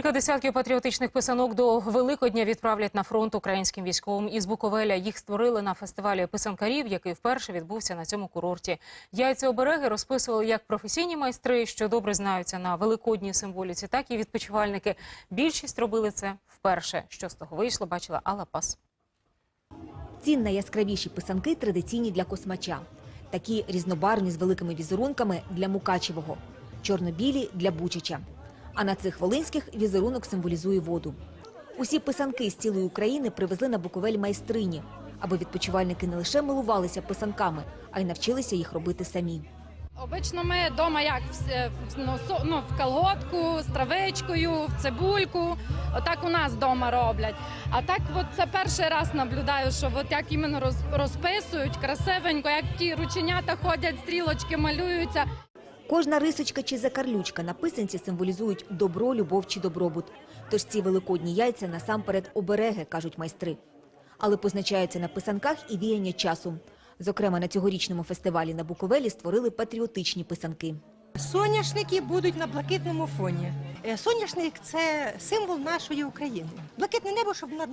Кілька десятків патріотичних писанок до Великодня відправлять на фронт українським військовим із Буковеля. Їх створили на фестивалі писанкарів, який вперше відбувся на цьому курорті. Яйця обереги розписували як професійні майстри, що добре знаються на великодній символіці, так і відпочивальники. Більшість робили це вперше. Що з того вийшло, бачила Алла Пас. Ці найяскравіші писанки традиційні для космача. Такі різнобарвні з великими візерунками для Мукачевого, чорно-білі для Бучича. А на цих волинських візерунок символізує воду. Усі писанки з цілої України привезли на Буковель майстрині, аби відпочивальники не лише милувалися писанками, а й навчилися їх робити самі. Обично ми вдома як ну, в колготку, з травичкою, в цибульку. Отак у нас вдома роблять. А так, от це перший раз наблюдаю, що от як іменно роз, розписують красивенько, як ті рученята ходять, стрілочки малюються. Кожна рисочка чи закарлючка на писанці символізують добро, любов чи добробут. Тож ці великодні яйця насамперед обереги, кажуть майстри. Але позначаються на писанках і віяння часу. Зокрема, на цьогорічному фестивалі на Буковелі створили патріотичні писанки. Соняшники будуть на блакитному фоні. Е, Соняшник це символ нашої України. Блакитне небо, щоб е,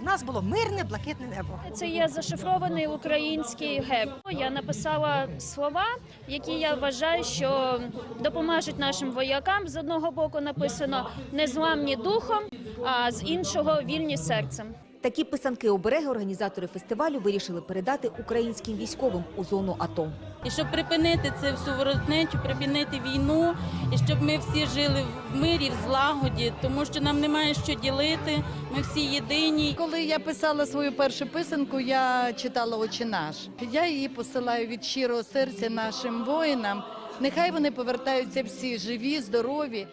в нас було мирне блакитне небо. Це є зашифрований український геп. Я написала слова, які я вважаю, що допоможуть нашим воякам. З одного боку написано незламні духом, а з іншого вільні серцем. Такі писанки-обереги організатори фестивалю вирішили передати українським військовим у зону АТО. і щоб припинити це всю воротнечу, припинити війну, і щоб ми всі жили в мирі, в злагоді, тому що нам немає що ділити. Ми всі єдині. Коли я писала свою першу писанку, я читала «Отче наш». Я її посилаю від щирого серця нашим воїнам. Нехай вони повертаються всі живі, здорові.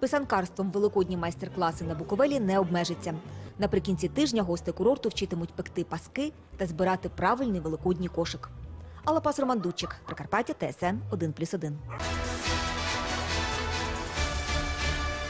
Писанкарством великодні майстер-класи на Буковелі не обмежаться. Наприкінці тижня гости курорту вчитимуть пекти паски та збирати правильний великодній кошик. Алапас Роман Дудчик, Прикарпаття, ТСН 1+,1.